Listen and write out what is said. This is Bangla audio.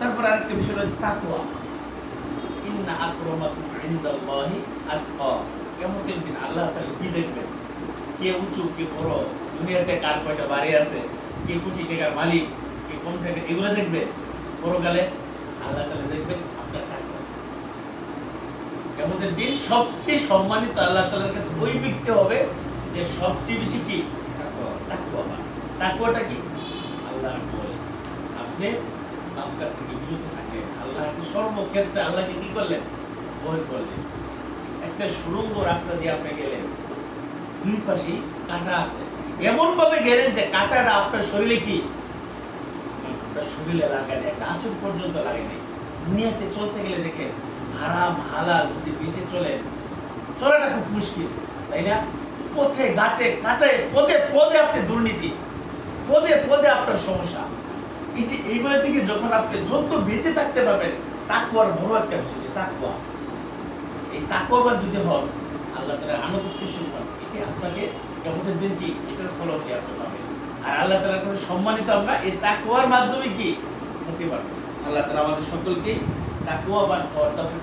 তারপর আরেকটা বিষয় রয়েছে তাকওয়া। ইন্না দিন আল্লাহ কি দেখবেন? কে উঁচু, কে বড়? দুনিয়াতে কার কয়টা বাড়ি আছে? কে কোটি টাকার মালিক? কে টাকা এগুলো পরকালে আল্লাহ দেখবেন আপনার কেমতের দিন সবচেয়ে সম্মানিত আল্লাহ তাআলার কাছে ওই ব্যক্তি হবে যে সবচেয়ে বেশি কি? তাকওয়াবান তাকওয়াটা কি? আল্লাহর ভয়। আপনি পাপ কাছ থেকে বিরত থাকলেন আল্লাহকে সর্বক্ষেত্রে আল্লাহকে কি করলেন? ভয় করলেন। একটা সুড়ঙ্গ রাস্তা দিয়ে আপনি গেলেন। দুই পাশে কাঁটা আছে। এমন ভাবে গেলেন যে কাঁটাটা আপনার শরীরে কি? শরীরে লাগায় একটা আচর পর্যন্ত লাগে নাই দুনিয়াতে চলতে গেলে দেখেন, হারাম, হালাল যদি বেঁচে চলেন, চলাটা খুব মুশকিল, তাই না? পথে, ঘাটে কাটে পদে পদে আপনি দুর্নীতি, পদে পদে আপনার সমস্যা। এই যে থেকে যখন আপনি যত বেঁচে থাকতে পারবেন তাকুয়ার বড় একটা বিষয় তাকুয়া এই যদি হন, আল্লাহ তালা আনুগত্য শুরু হন এটি আপনাকে কেমতের দিন কি, এটার ফল কি আপনি পাবেন। আর আল্লাহ তালার কাছে সম্মানিত আমরা, এই তাকুয়ার মাধ্যমে কি? হতে পারব। আল্লাহ তালা আমাদের সকলকে তাকুয়াবান হওয়ার তফিক